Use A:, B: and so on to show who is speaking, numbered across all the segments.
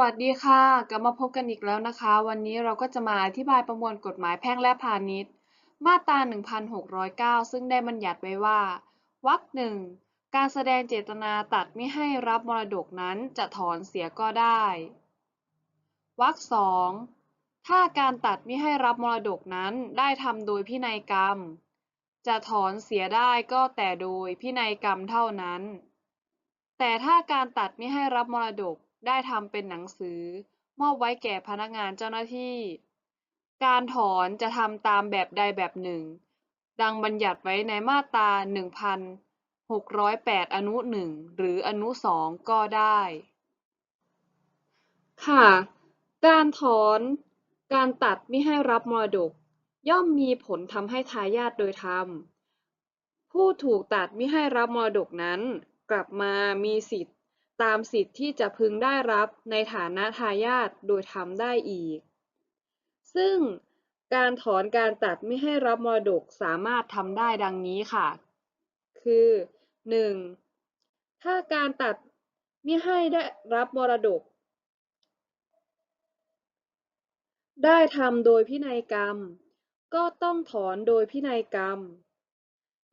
A: วัสดีค่ะ กลับมาพบกันอีกแล้วนะคะ วันนี้เราก็จะมาอธิบายประมวลกฎหมายแพ่งและพาณิชย์ มาตรา 1609 ซึ่งได้บัญญัติไว้ว่า วรรคหนึ่ง การแสดงเจตนาตัดไม่ให้รับมรดกนั้นจะถอนเสียก็ได้ วรรคสอง ถ้าการตัดไม่ให้รับมรดกนั้นได้ทำโดยพินัยกรรม จะถอนเสียได้ก็แต่โดยพินัยกรรมเท่านั้น แต่ถ้าการตัดไม่ให้รับมรดก ได้ทำเป็นหนังสือมอบไว้แก่พนักงานเจ้าหน้าที่ การถอนจะทำตามแบบใดแบบหนึ่ง ดังบัญญัติไว้ในมาตรา 1608 อนุ 1 หรืออนุ 2 ก็ได้ ค่ะ การถอนการตัดไม่ให้รับมรดก ย่อมมีผลทำให้ทายาทโดยธรรม ผู้ถูกตัดไม่ให้รับมรดกนั้น กลับมามีสิทธิ์ ตามสิทธิ์ที่จะพึงได้รับในฐานะทายาทโดยธรรมได้อีก ซึ่งการถอนการตัดไม่ให้รับมรดกสามารถทำได้ดังนี้ค่ะ คือ 1. ถ้าการตัดไม่ให้ได้รับมรดก ได้ทำโดยพินัยกรรม ก็ต้องถอนโดยพินัยกรรม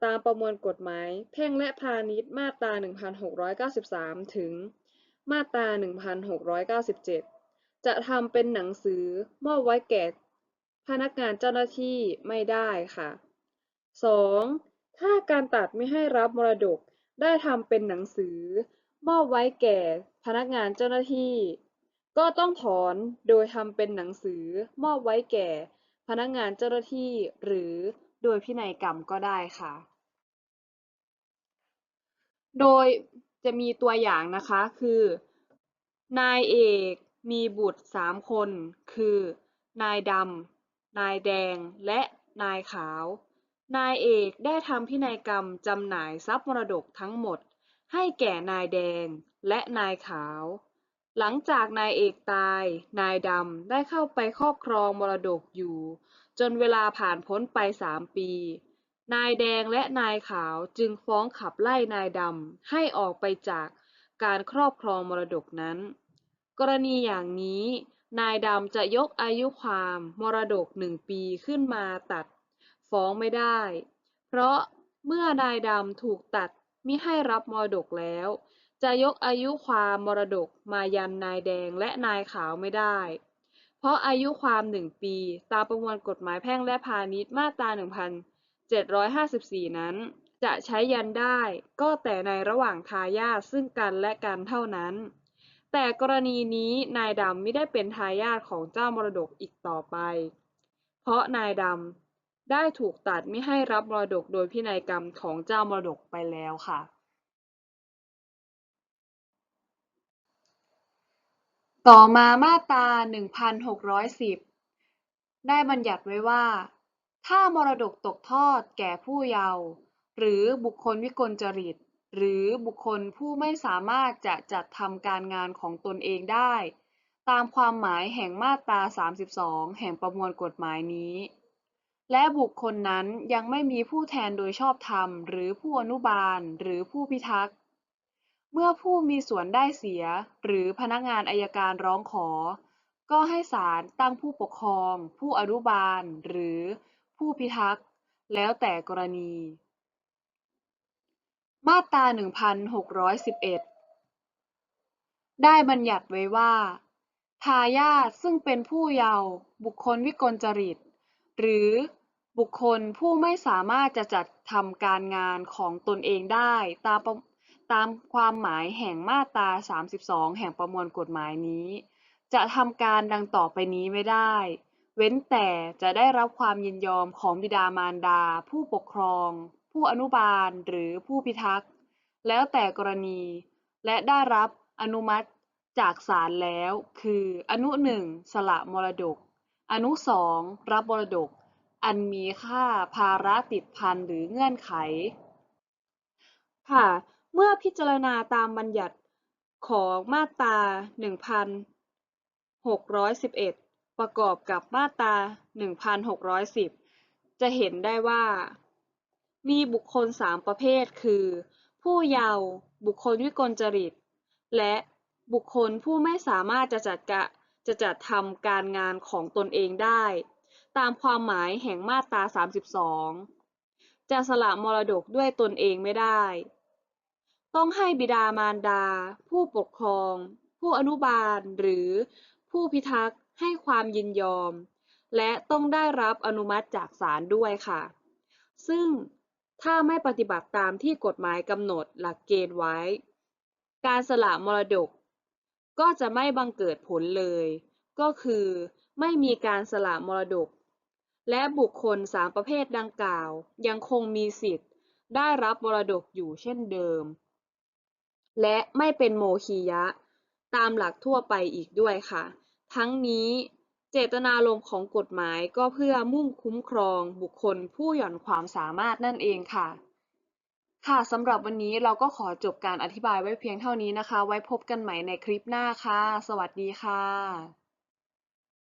A: ตามประมวลกฎหมายแพ่งและพาณิชย์มาตรา 1693 ถึง มาตรา 1697 จะทำเป็นหนังสือมอบไว้แก่พนักงานเจ้าหน้าที่ไม่ได้ค่ะ 2. ถ้าการตัดไม่ให้รับมรดกได้ทำเป็นหนังสือ มอบไว้แก่พนักงานเจ้าหน้าที่ ก็ต้องถอนโดยทำเป็นหนังสือ มอบไว้แก่พนักงานเจ้าหน้าที่หรือโดยพินัยกรรมก็ได้ค่ะ โดยจะมีตัวอย่างนะคะคือ นายเอกมีบุตรสามคน คือ นายดำ นายแดง และนายขาว นายเอกได้ทำพินัยกรรมจำหน่ายทรัพย์มรดกทั้งหมด ให้แก่นายแดงและนายขาว หลังจากนายเอกตาย นายดำได้เข้าไปครอบครองมรดกอยู่ จนเวลาผ่านพ้นไปสามปี นายแดงและนายขาวจึงฟ้องขับไล่นายดำให้ออกไปจากการครอบครองมรดกนั้น กรณีอย่างนี้ นายดำจะยกอายุความมรดกหนึ่งปีขึ้นมาตัด ฟ้องไม่ได้ เพราะเมื่อนายดำถูกตัดมิให้รับมรดกแล้ว จะยกอายุความมรดกมายันนายแดงและนายขาวไม่ได้ เพราะอายุความหนึ่งปี ตามประมวลกฎหมายแพ่งและพาณิชย์มาตรา 754 นั้น จะใช้ยันได้ก็แต่ในระหว่างทายาทซึ่งกันและกันเท่านั้น แต่กรณีนี้นายดำไม่ได้เป็นทายาทของเจ้ามรดกอีกต่อไป เพราะนายดำได้ถูกตัดไม่ให้รับมรดกโดยพินัยกรรมของเจ้ามรดกไปแล้วค่ะต่อมามาตรา 1610 ได้บัญญัติไว้ว่า ถ้ามรดกตกทอดแก่ผู้เยาว์หรือบุคคลวิกลจริต หรือบุคคลผู้ไม่สามารถจะจัดทำการงานของตนเองได้ ตามความหมายแห่งมาตรา 32 แห่งประมวลกฎหมายนี้ และบุคคลนั้นยังไม่มีผู้แทนโดยชอบธรรม หรือผู้อนุบาล หรือผู้พิทักษ์ เมื่อผู้มีส่วนได้เสีย หรือพนักงานอายการร้องขอ ก็ให้ศาลตั้งผู้ปกครอง ผู้อนุบาล หรือ ผู้พิทักษ์ แล้วแต่กรณี มาตรา 1611 ได้บัญญัติไว้ว่า ทายาทซึ่งเป็นผู้เยาว์บุคคลวิกลจริต หรือบุคคลผู้ไม่สามารถจะจัดทำการงานของตนเองได้ตามตามความหมายแห่งมาตรา 32 แห่งประมวลกฎหมายนี้ จะทำการดังต่อไปนี้ไม่ได้ เว้นแต่จะได้รับความยินยอมของบิดามารดา ผู้ปกครอง ผู้อนุบาล หรือผู้พิทักษ์ แล้วแต่กรณี และได้รับอนุมัติจากศาลแล้ว คือ อนุ1สละมรดก อนุ2รับมรดก อันมีค่าภาระติดพันหรือเงื่อนไข ค่ะ เมื่อพิจารณาตามบัญญัติของมาตรา 1611 ประกอบกับมาตรา 1610 จะเห็นได้ว่า มีบุคคล 3 ประเภท คือ ผู้เยาว์บุคคลวิกลจริต และบุคคลผู้ไม่สามารถจะจัดกะจะจัดทำการงานของตนเองได้ ตามความหมายแห่งมาตรา 32 จะสละมรดกด้วยตนเองไม่ได้ ต้องให้บิดามารดา ผู้ปกครอง ผู้อนุบาลหรือผู้พิทักษ์ ให้ความยินยอม และต้องได้รับอนุมัติจากศาลด้วยค่ะ ซึ่งถ้าไม่ปฏิบัติตามที่กฎหมายกำหนดหลักเกณฑ์ไว้ การสละมรดก ก็จะไม่บังเกิดผลเลย ก็คือไม่มีการสละมรดก และบุคคลสามประเภทดังกล่าว ยังคงมีสิทธิ์ ได้รับมรดกอยู่เช่นเดิม และไม่เป็นโมคียะ ตามหลักทั่วไปอีกด้วยค่ะ ทั้งนี้เจตนารมณ์ของกฎหมายก็เพื่อมุ่งคุ้มครองบุคคลผู้หย่อนความสามารถนั่นเองค่ะ ค่ะสำหรับวันนี้เราก็ขอจบการอธิบายไว้เพียงเท่านี้นะคะ ไว้พบกันใหม่ในคลิปหน้าค่ะ สวัสดีค่ะ